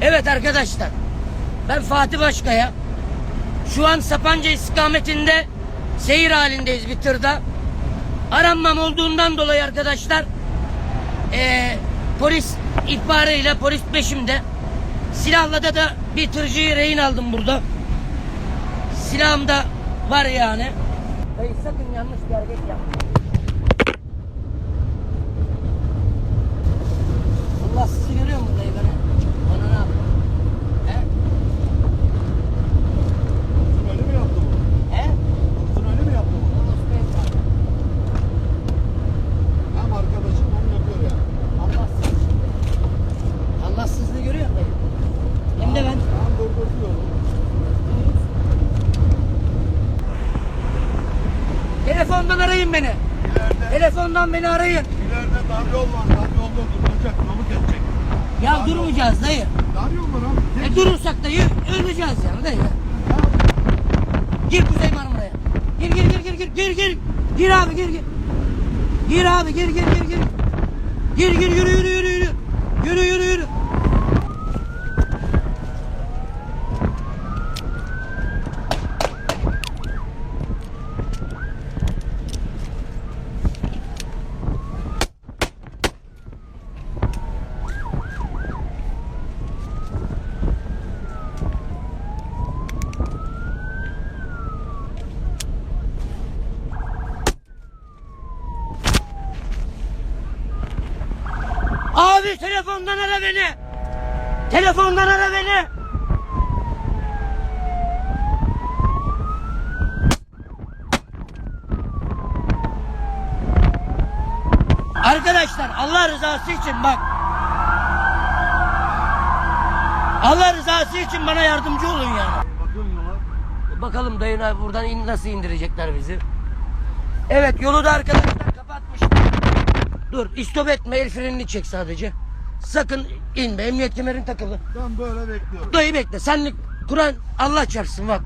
Evet arkadaşlar. Ben Fatih Başkaya. Şu an Sapanca istikametinde seyir halindeyiz bir tırda. Aranmam olduğundan dolayı arkadaşlar eee, polis ihbarıyla polis peşimde. Silahla da da bir tırcıyı rehin aldım burada. Silahım da var yani. Dayı sakın yanlış bir hareket yapma. Telefondan arayın beni. İleride, Telefondan beni arayın. ileride dar yol var. Dar yolda durulacak. Pamuk edecek. Ya durmayacağız dayı. Dar yol var abi. E durursak dayı öleceğiz yani dayı. Gir Kuzey Marmara'ya. Gir gir gir gir gir gir gir. Gir abi gir gir. Gir abi gir gir gir gir. Gir gir yürü yürü. Yürü yürü yürü. Abi telefondan ara beni. Telefondan ara beni. Arkadaşlar Allah rızası için bak. Allah rızası için bana yardımcı olun yani. Bakalım dayına buradan in, nasıl indirecekler bizi. Evet yolu da arkadaşlar. Dur istop etme el frenini çek sadece. Sakın inme emniyet kemerin takılı. Ben böyle bekliyorum. Dayı bekle senlik Kur'an Allah çarpsın bak.